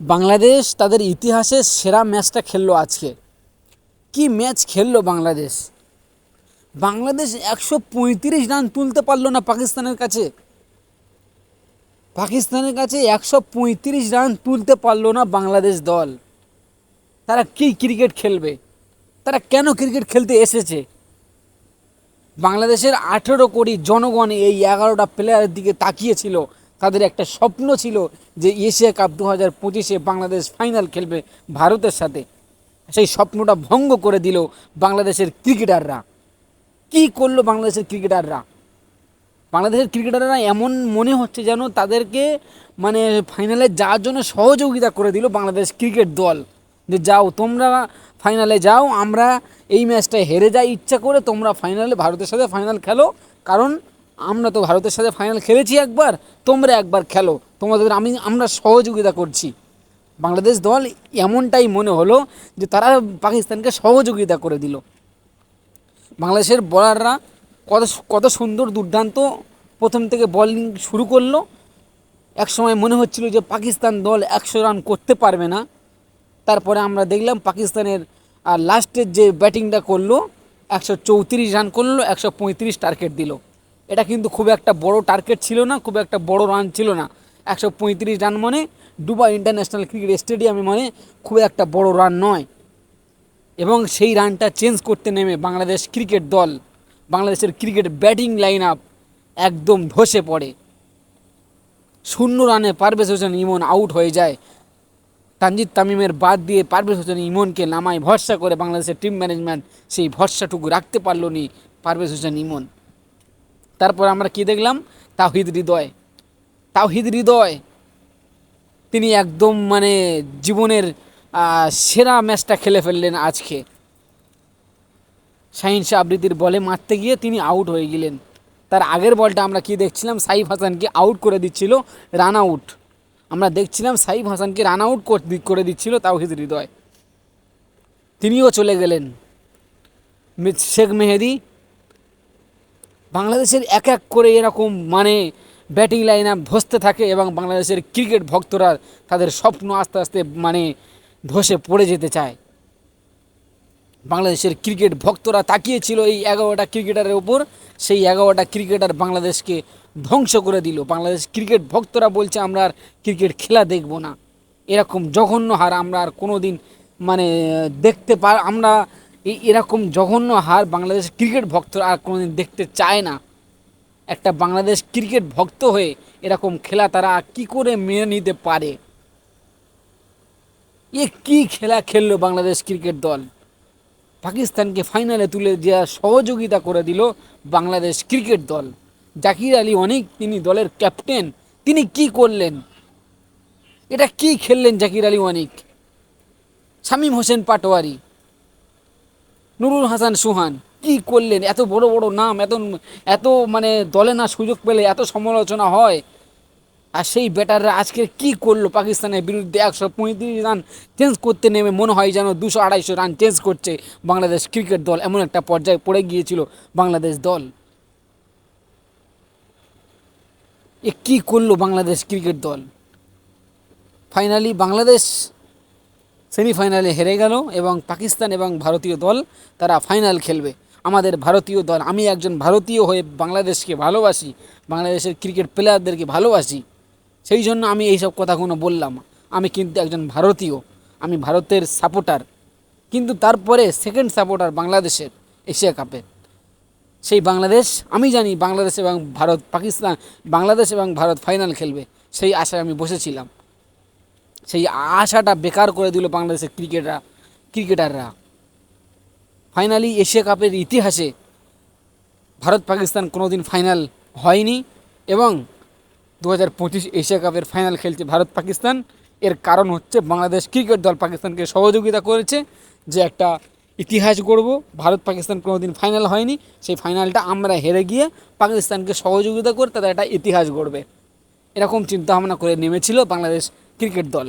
বাংলাদেশ তাদের ইতিহাসের সেরা ম্যাচটা খেললো আজকে। কি ম্যাচ খেললো বাংলাদেশ? বাংলাদেশ একশো পঁয়ত্রিশ রান তুলতে পারল না পাকিস্তানের কাছে। পাকিস্তানের কাছে একশো পঁয়ত্রিশ রান তুলতে পারল না বাংলাদেশ দল। তারা কি ক্রিকেট খেলবে? তারা কেন ক্রিকেট খেলতে এসেছে? বাংলাদেশের আঠেরো কোটি জনগণ এই এগারোটা প্লেয়ারের দিকে তাকিয়েছিল। তাদের একটা স্বপ্ন ছিল যে এশিয়া কাপ দু হাজার পঁচিশে বাংলাদেশ ফাইনাল খেলবে ভারতের সাথে। সেই স্বপ্নটা ভঙ্গ করে দিল বাংলাদেশের ক্রিকেটাররা। কি করল বাংলাদেশের ক্রিকেটাররা? বাংলাদেশের ক্রিকেটাররা এমন মনে হচ্ছে যেন তাদেরকে মানে ফাইনালে যাওয়ার জন্য সহযোগিতা করে দিল বাংলাদেশ ক্রিকেট দল। যে যাও, তোমরা ফাইনালে যাও, আমরা এই ম্যাচটা হেরে যাই, ইচ্ছা করে তোমরা ফাইনালে ভারতের সাথে ফাইনাল খেলো। কারণ আমরা তো ভারতের সাথে ফাইনাল খেলেছি একবার, তোমরা একবার খেলো। তোমাদের আমি, আমরা সহযোগিতা করছি। বাংলাদেশ দল এমনটাই মনে হলো যে তারা পাকিস্তানকে সহযোগিতা করে দিল। বাংলাদেশের বলাররা কত কত সুন্দর দুর্দান্ত প্রথম থেকে বলিং শুরু করল। এক সময় মনে হচ্ছিল যে পাকিস্তান দল একশো রান করতে পারবে না। তারপরে আমরা দেখলাম পাকিস্তানের লাস্টের যে ব্যাটিংটা করল, একশো চৌত্রিশ রান করল, একশো পঁয়ত্রিশ টার্গেট দিল। এটা কিন্তু খুব একটা বড় টার্গেট ছিল না, খুব একটা বড় রান ছিল না। একশো পঁয়ত্রিশ রান মানে দুবাই ইন্টারন্যাশনাল ক্রিকেট স্টেডিয়ামে মানে খুব একটা বড় রান নয়। এবং সেই রানটা চেঞ্জ করতে নেমে বাংলাদেশ ক্রিকেট দল, বাংলাদেশের ক্রিকেট ব্যাটিং লাইন আপ একদম ধসে পড়ে। শূন্য রানে পারভেজ হোসেন ইমন আউট হয়ে যায়। তানজিদ তামিমের বাদ দিয়ে পারভেজ হোসেন ইমনকে নামায় ভরসা করে বাংলাদেশের টিম ম্যানেজমেন্ট সেই ভরসাটুকু রাখতে পারল নি পারভেজ হোসেন ইমন। তারপর আমরা কি দেখলাম? তাহিদ হৃদয়। তাহিদ হৃদয়। তিনি একদম মানে জীবনের সেরা ম্যাচটা খেলে ফেললেন আজকে। শাহিন শাহ আবৃতির বলে মারতে গিয়ে তিনি আউট হয়ে গেলেন। তার আগের বলটা আমরা কি দেখছিলাম? সাইফ হাসানকে আউট করে দিচ্ছিল রান আউট আমরা দেখছিলাম সাইফ হাসানকে রান আউট করে দিচ্ছিল তাওহিদ হৃদয়। তিনিও চলে গেলেন। শেখ মেহেদি বাংলাদেশের এক এক করে এরকম মানে ব্যাটিং লাইন আপ ধসতে থাকে এবং বাংলাদেশের ক্রিকেট ভক্তরা তাদের স্বপ্ন আস্তে আস্তে মানে ধসে পড়ে যেতে চায়। বাংলাদেশের ক্রিকেট ভক্তরা তাকিয়েছিল এই এগারোটা ক্রিকেটারের ওপর সেই এগারোটা ক্রিকেটার বাংলাদেশকে ধ্বংস করে দিল। বাংলাদেশ ক্রিকেট ভক্তরা বলছে, আমরা আর ক্রিকেট খেলা দেখব না। এরকম জঘন্য হার আমরা আর কোনো দিন মানে দেখতে পার আমরা এই এরকম জঘন্য হার বাংলাদেশ ক্রিকেট ভক্তরা আর কোনোদিন দেখতে চায় না। একটা বাংলাদেশ ক্রিকেট ভক্ত হয়ে এরকম খেলা তারা কি করে মেনে নিতে পারে? এ কি খেলা খেললো বাংলাদেশ ক্রিকেট দল? পাকিস্তানকে ফাইনালে তুলে দেওয়ার সহযোগিতা করে দিল বাংলাদেশ ক্রিকেট দল। জাকির আলী অনেক, তিনি দলের ক্যাপ্টেন, তিনি কি করলেন? এটা কি খেললেন জাকির আলী অনিক? শামীম হোসেন পাটোয়ারি নুরুল হাসান সুহান, কি করলেন? এত বড় বড় নাম, এত এত মানে দলে না সুযোগ পেলে এত সমালোচনা হয়। আর সেই ব্যাটাররা আজকে কি করল পাকিস্তানের বিরুদ্ধে? একশো পঁয়ত্রিশ রান চেঞ্জ করতে নেমে মনে হয় যেন দুশো আড়াইশো রান চেঞ্জ করছে বাংলাদেশ ক্রিকেট দল। এমন একটা পর্যায়ে পড়ে গিয়েছিল বাংলাদেশ দল। এ কী করল বাংলাদেশ ক্রিকেট দল? ফাইনালি বাংলাদেশ সেমিফাইনালে হেরে গেল এবং পাকিস্তান এবং ভারতীয় দল তারা ফাইনাল খেলবে। আমাদের ভারতীয় দল, আমি একজন ভারতীয় হয়ে বাংলাদেশকে ভালোবাসি, বাংলাদেশের ক্রিকেট প্লেয়ারদেরকে ভালোবাসি, সেই জন্য আমি এইসব কথাগুলো বললাম। আমি কিন্তু একজন ভারতীয়, আমি ভারতের সাপোর্টার কিন্তু তারপরে সেকেন্ড সাপোর্টার বাংলাদেশের, এশিয়া কাপে। সেই বাংলাদেশ, আমি জানি বাংলাদেশ এবং ভারত, পাকিস্তান, বাংলাদেশ এবং ভারত ফাইনাল খেলবে, সেই আশায় আমি বসেছিলাম। সেই আশাটা বেকার করে দিল বাংলাদেশের ক্রিকেটাররা ক্রিকেটাররা। ফাইনালি এশিয়া কাপের ইতিহাসে ভারত পাকিস্তান কোনোদিন ফাইনাল হয়নি এবং দু হাজার পঁচিশ এশিয়া কাপের ফাইনাল খেলছে ভারত পাকিস্তান। এর কারণ হচ্ছে বাংলাদেশ ক্রিকেট দল পাকিস্তানকে সহযোগিতা করেছে যে একটা ইতিহাস গড়ব। ভারত পাকিস্তান কোনোদিন ফাইনাল হয়নি। সেই ফাইনালটা আমরা হেরে গিয়ে পাকিস্তানকে সহযোগিতা করে তাদের একটা ইতিহাস গড়বে। এরকম চিন্তাভাবনা করে নেমেছিল বাংলাদেশ ক্রিকেট দল